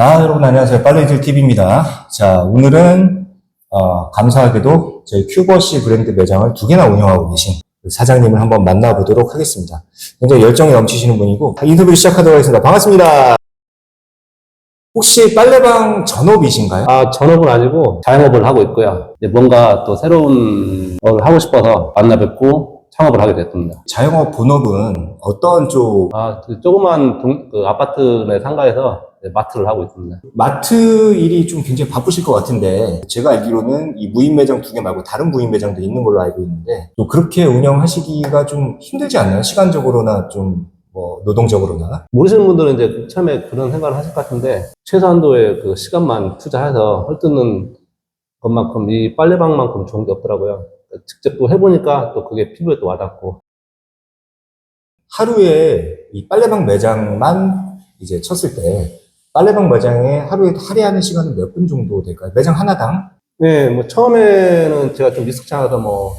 아, 여러분 안녕하세요. 빨래질 TV입니다. 자, 오늘은 어, 감사하게도 저희 큐버시 브랜드 매장을 두 개나 운영하고 계신 그 사장님을 한번 만나보도록 하겠습니다. 굉장히 열정이 넘치시는 분이고 인터뷰를 시작하도록 하겠습니다. 반갑습니다. 혹시 빨래방 전업이신가요? 아, 전업은 아니고 자영업을 하고 있고요. 이제 뭔가 또 새로운 걸 하고 싶어서 만나 뵙고 창업을 하게 됐습니다. 자영업 본업은 어떤 쪽 아, 그 조그만 동- 그 아파트 내 상가에서 마트를 하고 있습니다. 마트 일이 좀 굉장히 바쁘실 것 같은데 제가 알기로는 이 무인 매장 두 개 말고 다른 무인 매장도 있는 걸로 알고 있는데 또 그렇게 운영하시기가 좀 힘들지 않나요? 시간적으로나 좀 뭐 노동적으로나 모르시는 분들은 이제 처음에 그런 생각을 하실 것 같은데 최소한도의 그 시간만 투자해서 헐뜯는 것만큼 이 빨래방만큼 좋은 게 없더라고요. 직접 또 해보니까 또 그게 피부에 또 와닿고 하루에 이 빨래방 매장만 이제 쳤을 때 빨래방 매장에 하루에 할애하는 시간은 몇 분 정도 될까요? 매장 하나당? 네, 뭐 처음에는 제가 좀 차서 뭐,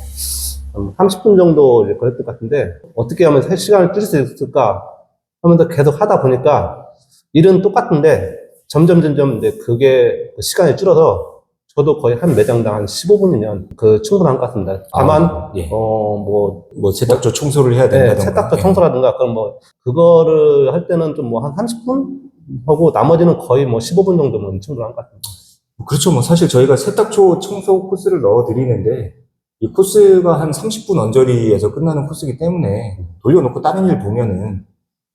한 30분 정도 걸렸을 것 같은데, 어떻게 하면 3시간을 줄일 수 있을까 하면서 계속 하다 보니까, 일은 똑같은데, 점점 점점 이제 그게 그 시간이 줄어서, 저도 거의 한 매장당 한 15분이면 그 충분한 것 같습니다. 다만, 아, 예. 어, 뭐, 뭐 세탁조 청소를 해야 네, 된다던가 세탁도 예. 청소라든가, 그럼 뭐, 그거를 할 때는 좀 뭐 한 30분? 하고 나머지는 거의 뭐 15분 정도면 충분한 것 같습니다. 그렇죠. 뭐 사실 저희가 세탁조 청소 코스를 넣어 드리는데 이 코스가 한 30분 언저리에서 끝나는 코스이기 때문에 돌려놓고 다른 일 보면은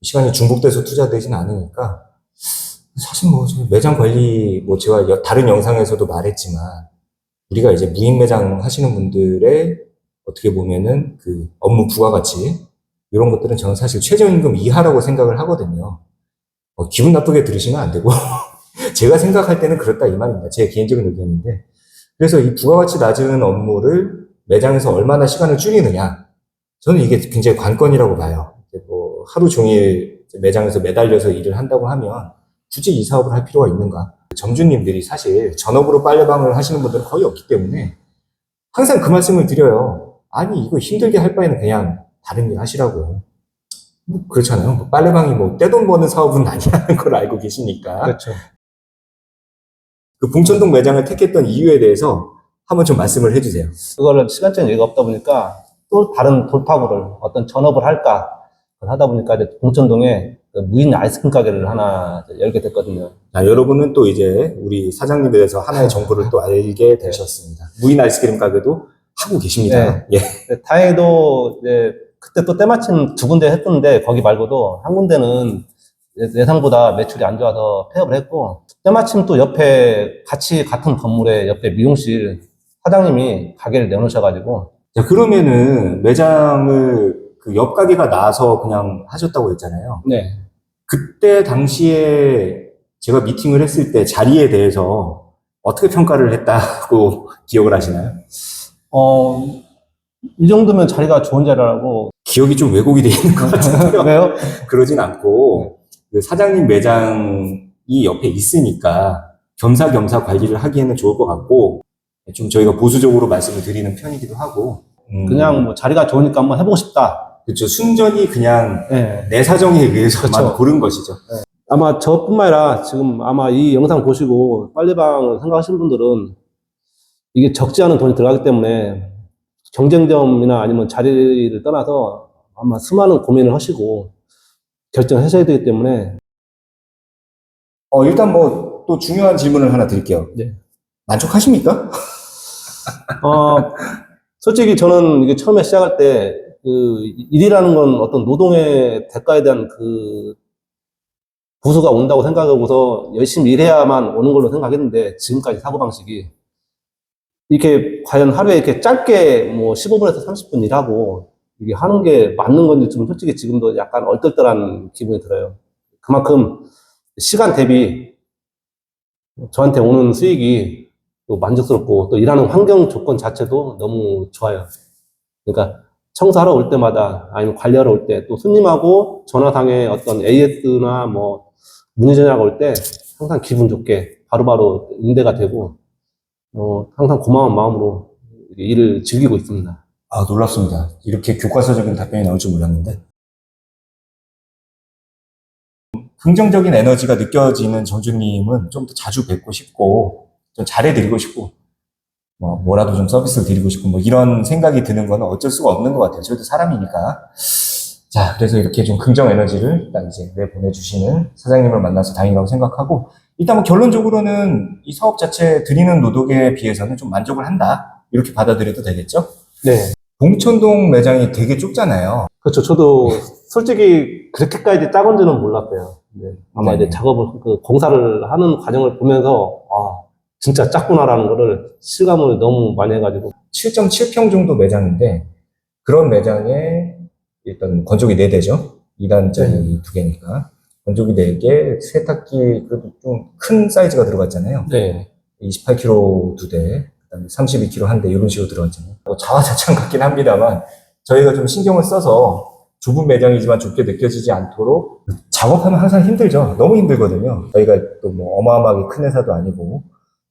시간이 중복돼서 투자되진 않으니까 사실 뭐 매장 관리 뭐 제가 여- 다른 영상에서도 말했지만 우리가 이제 무인 매장 하시는 분들의 어떻게 보면은 그 업무 부가가치 이런 것들은 저는 사실 최저임금 이하라고 생각을 하거든요. 어, 기분 나쁘게 들으시면 안 되고 제가 생각할 때는 그렇다 이 말입니다. 제 개인적인 의견인데. 그래서 이 부가가치 낮은 업무를 매장에서 얼마나 시간을 줄이느냐. 저는 이게 굉장히 관건이라고 봐요. 뭐 하루 종일 매장에서 매달려서 일을 한다고 하면 굳이 이 사업을 할 필요가 있는가. 점주님들이 사실 전업으로 빨래방을 하시는 분들은 거의 없기 때문에 항상 그 말씀을 드려요. 아니, 이거 힘들게 할 바에는 그냥 다른 일 하시라고. 뭐 그렇잖아요. 뭐 빨래방이 뭐 떼돈 버는 사업은 아니라는 걸 알고 계시니까. 그렇죠. 그 봉천동 매장을 택했던 이유에 대해서 한번 좀 말씀을 해주세요. 그거를 시간적인 여유가 없다 보니까 또 다른 돌파구를 어떤 전업을 할까 하다 보니까 이제 봉천동에 그 무인 아이스크림 가게를 하나 열게 됐거든요. 자, 여러분은 또 이제 우리 사장님에 대해서 하나의 정보를 또 알게 되셨습니다. 무인 아이스크림 가게도 하고 계십니다. 예. 근데 다행히도 이제 그때 또 때마침 두 군데 했던데 거기 말고도 한 군데는 예- 예상보다 매출이 안 좋아서 폐업을 했고 때마침 또 옆에 같이 같은 건물에 옆에 미용실 사장님이 가게를 내놓으셔가지고 자, 그러면은 매장을 그 옆 가게가 나와서 그냥 하셨다고 했잖아요. 네 그때 당시에 제가 미팅을 했을 때 자리에 대해서 어떻게 평가를 했다고 기억을 하시나요? 어, 이 정도면 자리가 좋은 자리라고. 기억이 좀 왜곡이 되어 있는 것 같은데요. 왜요? 그러진 않고 그 사장님 매장이 옆에 있으니까 겸사겸사 관리를 하기에는 좋을 것 같고 좀 저희가 보수적으로 말씀을 드리는 편이기도 하고 음, 그냥 뭐 자리가 좋으니까 한번 해보고 싶다. 그렇죠 순전히 그냥 예. 내 사정에 의해서만 그렇죠. 고른 것이죠. 아마 저뿐만 아니라 지금 아마 이 영상 보시고 빨래방을 생각하시는 분들은 이게 적지 않은 돈이 들어가기 때문에 경쟁점이나 아니면 자리를 떠나서 아마 수많은 고민을 하시고 결정하셔야 되기 때문에 어 일단 뭐 또 중요한 질문을 하나 드릴게요. 네. 만족하십니까? 어, 솔직히 저는 이게 처음에 시작할 때, 그, 일이라는 건 어떤 노동의 대가에 대한 그, 부수가 온다고 생각하고서 열심히 일해야만 오는 걸로 생각했는데, 지금까지 사고방식이, 이렇게 과연 하루에 이렇게 짧게 뭐 15분에서 30분 일하고, 이게 하는 게 맞는 건지 좀 솔직히 지금도 약간 얼떨떨한 기분이 들어요. 그만큼 시간 대비 저한테 오는 수익이 또 만족스럽고 또 일하는 환경 조건 자체도 너무 좋아요. 그러니까 청소하러 올 때마다 아니면 관리하러 올 때 또 손님하고 전화상에 어떤 AS나 뭐 문의 전화가 올 때 항상 기분 좋게 바로바로 응대가 되고 어, 항상 고마운 마음으로 일을 즐기고 있습니다. 아 놀랍습니다. 이렇게 교과서적인 답변이 나올 줄 몰랐는데 긍정적인 에너지가 느껴지는 정주님은 좀 더 자주 뵙고 싶고, 좀 잘해드리고 싶고, 뭐, 뭐라도 좀 서비스를 드리고 싶고, 뭐, 이런 생각이 드는 거는 어쩔 수가 없는 것 같아요. 저희도 사람이니까. 자, 그래서 이렇게 좀 긍정 에너지를 딱 이제 내보내주시는 사장님을 만나서 다행이라고 생각하고, 일단 뭐 결론적으로는 이 사업 자체 드리는 노동에 비해서는 좀 만족을 한다. 이렇게 받아들여도 되겠죠? 네. 봉천동 매장이 되게 좁잖아요. 그렇죠. 저도 솔직히 그렇게까지 작은지는 몰랐어요. 네. 아마 네네. 이제 작업을, 그 공사를 하는 과정을 보면서, 아, 진짜 작구나라는 거를 실감을 너무 많이 해가지고. 7.7평 정도 매장인데 그런 매장에 일단 건조기 4대죠. 2단짜리 두 개니까. 건조기 4개, 세탁기 그래도 좀 큰 사이즈가 들어갔잖아요. 네. 28kg 두 대, 그다음에 32kg 한대 이런 식으로 들어갔잖아요. 뭐 자화자찬 같긴 합니다만 저희가 좀 신경을 써서 좁은 매장이지만 좁게 느껴지지 않도록 작업하면 항상 힘들죠. 너무 힘들거든요. 저희가 또 뭐 어마어마하게 큰 회사도 아니고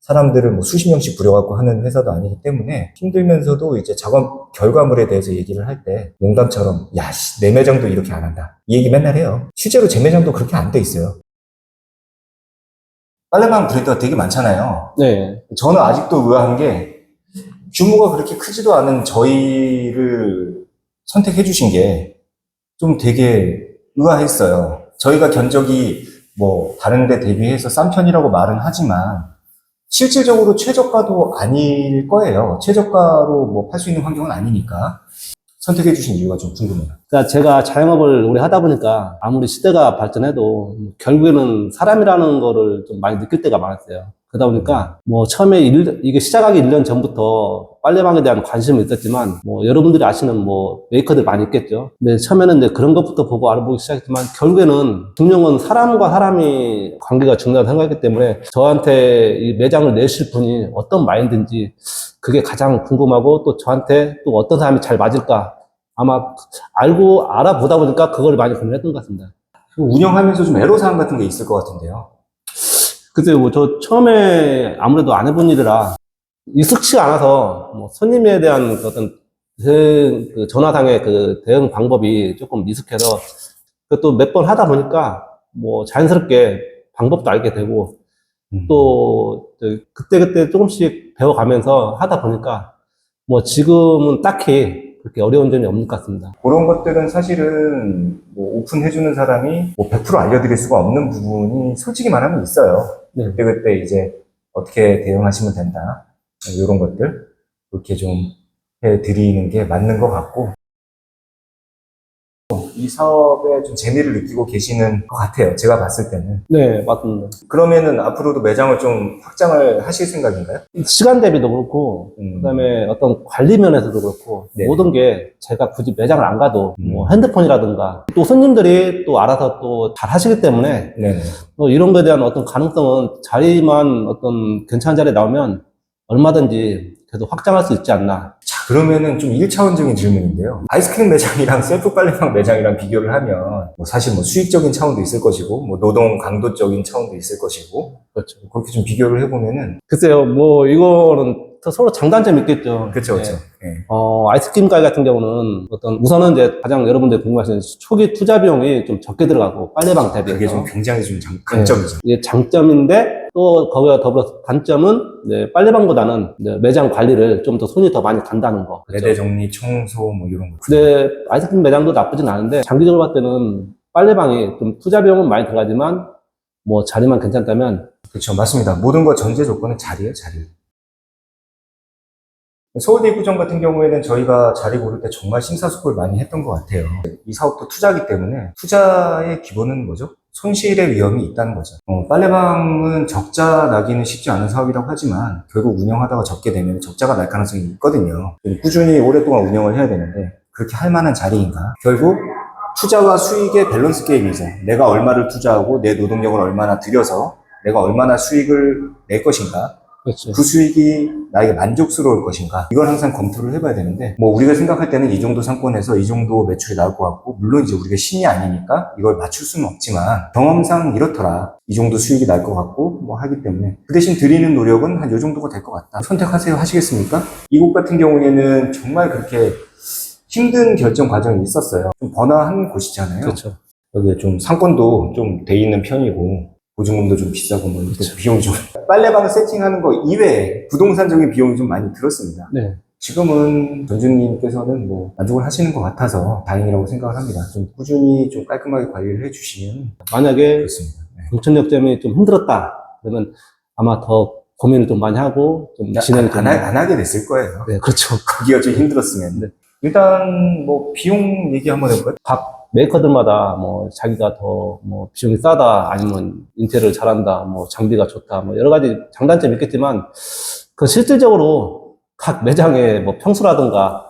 사람들을 뭐 수십 명씩 부려갖고 하는 회사도 아니기 때문에 힘들면서도 이제 작업 결과물에 대해서 얘기를 할 때 농담처럼 야, 씨, 내 매장도 이렇게 안 한다. 이 얘기 맨날 해요. 실제로 제 매장도 그렇게 안 돼 있어요. 빨래방 브랜드가 되게 많잖아요. 네. 저는 아직도 의아한 게 규모가 그렇게 크지도 않은 저희를 선택해 주신 게 좀 되게 의아했어요. 저희가 견적이 뭐 다른 데 대비해서 싼 편이라고 말은 하지만 실질적으로 최저가도 아닐 거예요. 최저가로 뭐 팔 수 있는 환경은 아니니까 선택해 주신 이유가 좀 궁금해요. 그러니까 제가 자영업을 오래 하다 보니까 아무리 시대가 발전해도 결국에는 사람이라는 거를 좀 많이 느낄 때가 많았어요. 그러다 보니까 뭐 처음에 일- 이게 시작하기 1년 전부터 빨래방에 대한 관심이 있었지만 뭐 여러분들이 아시는 뭐 메이커들 많이 있겠죠. 근데 처음에는 이제 그런 것부터 보고 알아보기 시작했지만 결국에는 건 사람과 사람이 관계가 중요하다고 생각했기 때문에 저한테 이 매장을 내실 분이 어떤 마인드인지 그게 가장 궁금하고 또 저한테 또 어떤 사람이 잘 맞을까 아마 알고 알아보다 보니까 그걸 많이 고민했던 것 같습니다. 운영하면서 좀 애로사항 같은 게 있을 것 같은데요. 그때 뭐저 처음에 아무래도 안 해본 일이라 익숙치가 않아서 뭐 손님에 대한 그 어떤 대응, 그 전화상의 그 대응 방법이 조금 미숙해서 또몇번 하다 보니까 뭐 자연스럽게 방법도 알게 되고 또 그때 그때 조금씩 배워가면서 하다 보니까 뭐 지금은 딱히 그렇게 어려운 점이 없는 것 같습니다. 그런 것들은 사실은 뭐 오픈해주는 사람이 뭐 100% 알려드릴 수가 없는 부분이 솔직히 말하면 있어요. 네. 그때그때 이제 어떻게 대응하시면 된다. 이런 것들. 그렇게 좀 해드리는 게 맞는 것 같고. 이 사업에 좀 재미를 느끼고 계시는 것 같아요. 제가 봤을 때는. 네, 맞습니다. 그러면은 앞으로도 매장을 좀 확장을 하실 생각인가요? 시간 대비도 그렇고 음. 그다음에 어떤 관리 면에서도 그렇고 네. 모든 게 제가 굳이 매장을 안 가도 음. 뭐 핸드폰이라든가 또 손님들이 또 알아서 또 잘 하시기 때문에 네네. 또 이런 거에 대한 어떤 가능성은 자리만 어떤 괜찮은 자리에 나오면 얼마든지 계속 확장할 수 있지 않나. 자, 그러면은 좀 1차원적인 질문인데요. 아이스크림 매장이랑 셀프 빨래방 매장이랑 비교를 하면, 뭐 사실 뭐 수익적인 차원도 있을 것이고, 뭐 노동 강도적인 차원도 있을 것이고, 그렇죠. 그렇게 좀 비교를 해보면은, 글쎄요, 뭐 이거는 또 서로 장단점이 있겠죠. 그쵸. 네. 예. 어, 아이스크림 가게 같은 경우는 어떤 우선은 이제 가장 여러분들 궁금하시는 초기 투자 비용이 좀 적게 들어가고 빨래방 대비해서 그게 좀 굉장히 좀 장, 강점이죠. 이게 장점인데 또 거기와 더불어서 단점은 이제 빨래방보다는 이제 매장 관리를 좀 더 손이 더 많이 간다는 거. 그렇죠? 매대 정리, 청소, 뭐 이런 거. 근데 아이스크림 매장도 나쁘진 않은데 장기적으로 봤을 때는 빨래방이 좀 투자 비용은 많이 들어가지만 뭐 자리만 괜찮다면 그렇죠. 맞습니다. 모든 거 전제 조건은 자리예요, 자리. 서울대 입구점 같은 경우에는 저희가 자리 고를 때 정말 심사숙고를 많이 했던 것 같아요. 이 사업도 투자기 때문에 투자의 기본은 뭐죠? 손실의 위험이 있다는 거죠. 어, 빨래방은 적자 나기는 쉽지 않은 사업이라고 하지만 결국 운영하다가 적게 되면 적자가 날 가능성이 있거든요. 꾸준히 오랫동안 운영을 해야 되는데 그렇게 할 만한 자리인가? 결국 투자와 수익의 밸런스 게임이죠. 내가 얼마를 투자하고 내 노동력을 얼마나 들여서 내가 얼마나 수익을 낼 것인가, 그렇죠. 그 수익이 나에게 만족스러울 것인가, 이걸 항상 검토를 해봐야 되는데, 뭐 우리가 생각할 때는 이 정도 상권에서 이 정도 매출이 나올 것 같고, 물론 이제 우리가 신이 아니니까 이걸 맞출 수는 없지만, 경험상 이렇더라. 이 정도 수익이 날 것 같고, 뭐 하기 때문에. 그 대신 드리는 노력은 한 요 정도가 될 것 같다. 선택하세요. 하시겠습니까? 이곳 같은 경우에는 정말 그렇게 힘든 결정 과정이 있었어요. 좀 번화한 곳이잖아요. 그렇죠. 여기에 좀 상권도 좀 돼 있는 편이고 보증금도 좀 비싸고 뭐 이렇게 비용이 좀 빨래방 세팅하는 거 이외에 부동산적인 비용이 좀 많이 들었습니다. 네. 지금은 전주님께서는 뭐 만족을 하시는 것 같아서 다행이라고 생각을 합니다. 좀 꾸준히 좀 깔끔하게 관리를 해주시면 만약에 좋겠습니다. 네. 공천역점이 좀 힘들었다. 그러면 아마 더 고민을 좀 많이 하고 좀 진행을 좀. 안, 하- 안 하게 됐을 거예요. 네, 그렇죠. 거기가 좀 힘들었으면. 네. 일단 뭐 비용 얘기 한번 해볼까요? 각 메이커들마다 뭐 자기가 더 뭐 비용이 싸다 아니면 인테리어를 잘한다 뭐 장비가 좋다 뭐 여러 가지 장단점이 있겠지만 그 실질적으로 각 매장의 뭐 평수라든가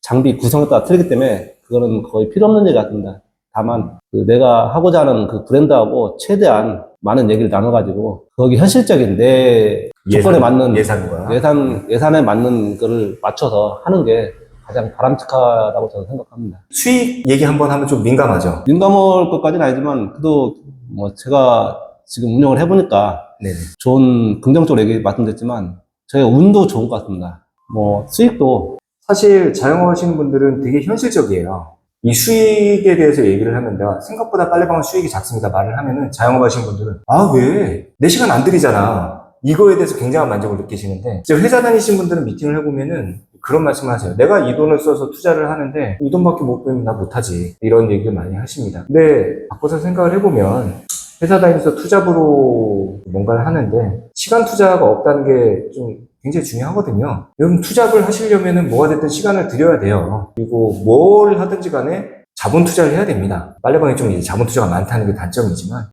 장비 구성에 따라 틀리기 때문에 그거는 거의 필요 없는 얘기 같습니다. 다만 그 내가 하고자 하는 그 브랜드하고 최대한 많은 얘기를 나눠가지고 거기 현실적인 내 조건에 맞는 예산과 예산 예산에 맞는 거를 맞춰서 하는 게 가장 바람직하다고 저는 생각합니다. 수익 얘기 한번 하면 좀 민감하죠. 민감할 것까지는 아니지만 그래도 뭐 제가 지금 운영을 해보니까 네네. 좋은 긍정적으로 얘기 말씀드렸지만 저희가 운도 좋은 것 같습니다. 뭐 수익도 사실 자영업 하시는 분들은 되게 현실적이에요. 이 수익에 대해서 얘기를 하면 내가 생각보다 빨래방은 수익이 작습니다 말을 하면은 자영업 하시는 분들은 아 왜? 내 시간 안 들이잖아. 이거에 대해서 굉장한 만족을 느끼시는데 이제 회사 다니신 분들은 미팅을 해보면은 그런 말씀을 하세요. 내가 이 돈을 써서 투자를 하는데 이 돈밖에 못 벌면 나 못하지. 이런 얘기를 많이 하십니다. 근데 바꿔서 생각을 해보면 회사 다니면서 투잡으로 뭔가를 하는데 시간 투자가 없다는 게 좀 굉장히 중요하거든요. 여러분 투잡을 하시려면은 뭐가 됐든 시간을 들여야 돼요. 그리고 뭘 하든지 간에 자본 투자를 해야 됩니다. 빨래방에 좀 자본 투자가 많다는 게 단점이지만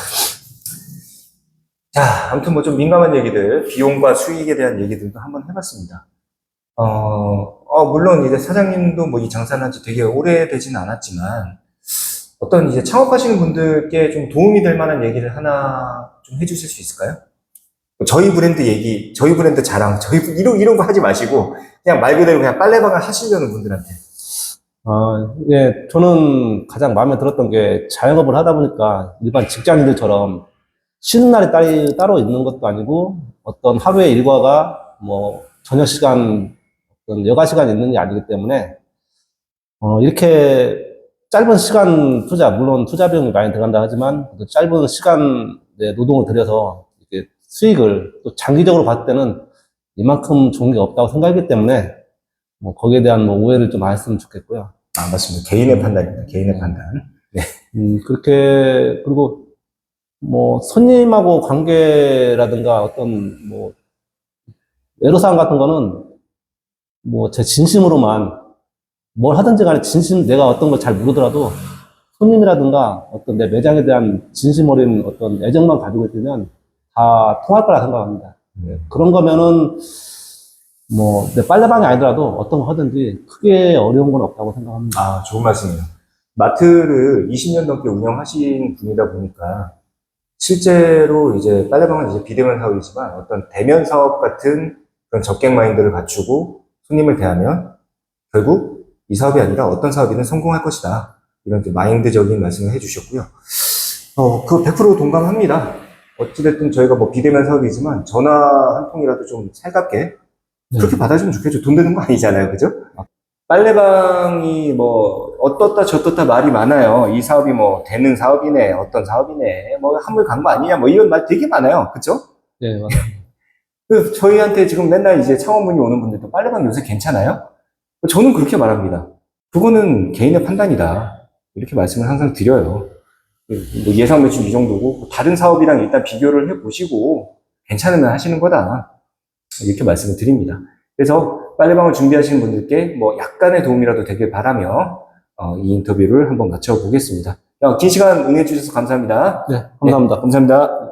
자, 아무튼 뭐 좀 민감한 얘기들, 비용과 수익에 대한 얘기들도 한번 해봤습니다. 어, 어, 물론 이제 사장님도 뭐 이 장사를 한 지 되게 오래되지는 않았지만, 어떤 이제 창업하시는 분들께 좀 도움이 될 만한 얘기를 하나 좀 해주실 수 있을까요? 저희 브랜드 얘기, 저희 브랜드 자랑, 저희 브- 이런, 이런 거 하지 마시고, 그냥 말 그대로 그냥 빨래방을 하시려는 분들한테. 아, 예, 저는 가장 마음에 들었던 게 자영업을 하다 보니까 일반 직장인들처럼 쉬는 날이 따- 따로 있는 것도 아니고 어떤 하루의 일과가 뭐 저녁 시간, 여가 시간이 있는 게 아니기 때문에 어, 이렇게 짧은 시간 투자, 물론 투자 비용이 많이 들어간다 하지만 그 짧은 시간 내 노동을 들여서 이렇게 수익을 또 장기적으로 봤을 때는 이만큼 좋은 게 없다고 생각하기 때문에 뭐 거기에 대한 뭐 오해를 좀 안 했으면 좋겠고요. 아, 맞습니다. 개인의 판단입니다. 개인의 판단. 음, 그렇게, 그리고, 뭐, 손님하고 관계라든가 어떤, 뭐, 애로사항 같은 거는, 뭐, 제 진심으로만, 뭘 하든지 간에 진심, 내가 어떤 걸 잘 모르더라도, 손님이라든가 어떤 내 매장에 대한 진심 어린 어떤 애정만 가지고 있으면 다 통할 거라 생각합니다. 네. 그런 거면은, 뭐, 내 빨래방이 아니더라도 어떤 거 하든지 크게 어려운 건 없다고 생각합니다. 아, 좋은 말씀이에요. 마트를 20년 넘게 운영하신 분이다 보니까 실제로 이제 빨래방은 이제 비대면 사업이지만 어떤 대면 사업 같은 그런 적객 마인드를 갖추고 손님을 대하면 결국 이 사업이 아니라 어떤 사업이든 성공할 것이다. 이런 마인드적인 말씀을 해주셨고요. 어, 그 100% 동감합니다. 어찌됐든 저희가 뭐 비대면 사업이지만 전화 한 통이라도 좀 살갑게 그렇게 받아주면 좋겠죠. 돈 되는 거 아니잖아요. 그죠? 빨래방이 뭐, 어떻다 저떻다 말이 많아요. 이 사업이 뭐, 되는 사업이네, 어떤 사업이네, 뭐, 한물 간 거 아니냐, 뭐, 이런 말 되게 많아요. 그죠? 네, 맞습니다. 그, 저희한테 지금 맨날 이제 창업문이 오는 분들도 빨래방 요새 괜찮아요? 저는 그렇게 말합니다. 그거는 개인의 판단이다. 이렇게 말씀을 항상 드려요. 뭐 예상 매출 이 정도고, 다른 사업이랑 일단 비교를 해 보시고, 괜찮으면 하시는 거다. 이렇게 말씀을 드립니다. 그래서 빨래방을 준비하시는 분들께 뭐 약간의 도움이라도 되길 바라며, 어, 이 인터뷰를 한번 마쳐보겠습니다. 야, 긴 시간 응해주셔서 감사합니다. 네, 감사합니다. 감사합니다.